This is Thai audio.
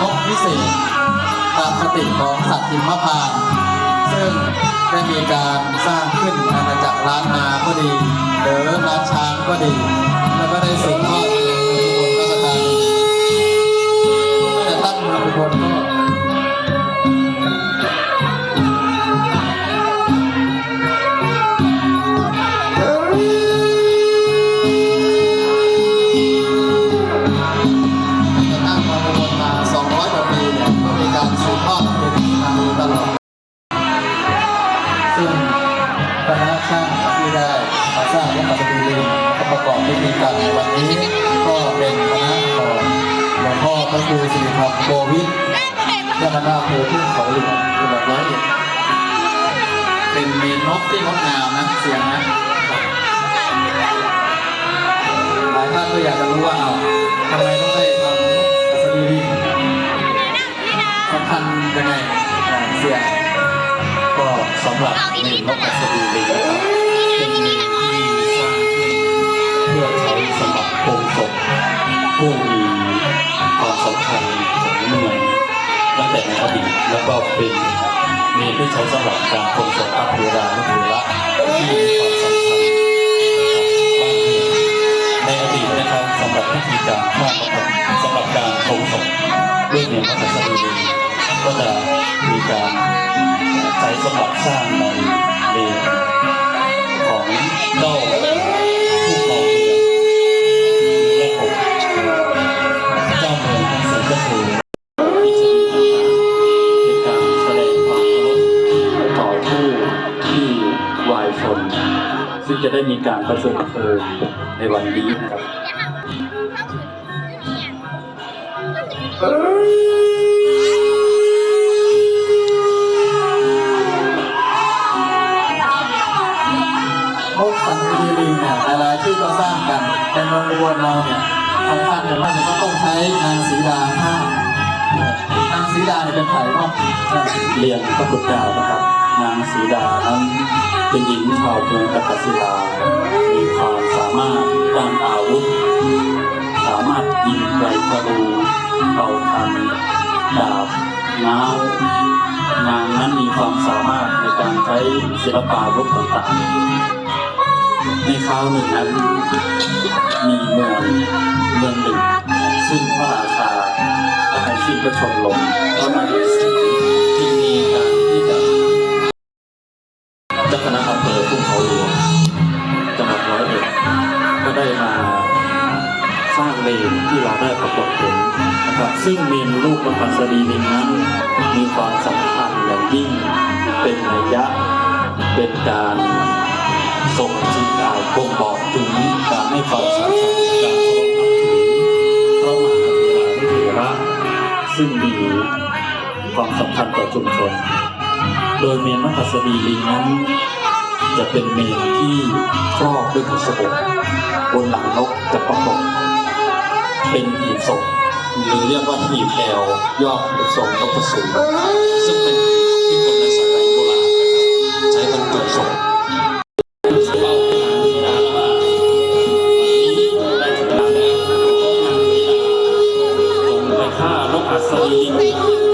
นนกวิเศษตามคติของสัตว์ทิมพานซึ่งได้มีการสร้างขึ้นอาณาจักรล้านนาก็ดีหรือล้านช้างก็ดี แล้วก็ได้สืบทอด ร้างวัดปัจจุบันก็ประกอบพิธีการในวันนี้ ก็เป็นคณะของหลวงพ่อพระครูสิริธรรมโกวิทเจ้าคณะอำเภอทุ่งเขาหลวงจังหวัดร้อยเอ็ดเป็นมนนกที่งดงามนะเสียงนะหลายท่านก็อยากจะรู้ว่าเอาทำไมต้องได้ทำอัศดีลิสำคัญยังไงเสียงก็สำหรับมนนกอัศดีลิงนะครั อดีตแล้วก็เป็นเมนที่ใช้สำหรับการโปรงศพพระเทรานุเทระที่มีความสำคัญกับบ้านเมืองในอดีตนะครับสำหรับพิธีการฆ่าพระพรสำหรับการโปรงศพด้วยเมนนกอัศดีลิงก็จะมีการใช้สำหรับสร้างใน มีการประชุมเพลิงในวันนี้นะครับนกสันติลิงเนี่ยหลายๆที่ก็สร้างกัน แต่เมืองอุบลเราเนี่ยสำคัญอย่างมากเลยก็ต้องใช้นางสีดาห้านางสีดาเนี่ยเป็นไผ่เนาะเรียนพระพุทธเจ้านะครับ นางสีดานั้น เป็นหญิงชาวเมืองตะกศิลา มีความสามารถด้านอาวุธ สามารถยิงไกลทะลุเป่าทันดาบน้านางนั้นมีความสามารถในการใช้ศิลปาวุธต่างๆ ในคราวหนึ่งนั้น มีเมืองเมืองหนึ่งซึ่งพระราชาได้ให้ชีพชนลงพระมเหสี จ้าคณะอำเภอทุ่งเขาหลวงจังหวัดร้อยเอ็ดก็ได้มาสร้างเมนที่เราได้ปรากฏเห็นนะครับซึ่งเมนรูปพระพัสดีลิงนั้นมีความสำคัญอย่างยิ่งเป็นนัยยะเป็นการส่งจิตอ่าบ่งบอกถึงการให้ความสำคัญการเคารพนับถือพระมหาเถรานุเถระซึ่งมีความสำคัญต่อชุมชน โดยเมนมัคคสดีลิงนั้น จะเป็นเมนที่ครอบด้วยบุษบกบนหลังนกจะประกอบเป็นหีบศพหรือเรียกว่าหีบแอลยอดทรงนกกระสูนซึ่งเป็นหีบที่คนในสมัยโบราณนะครับใช้บรรจุศพเป้าทางศิ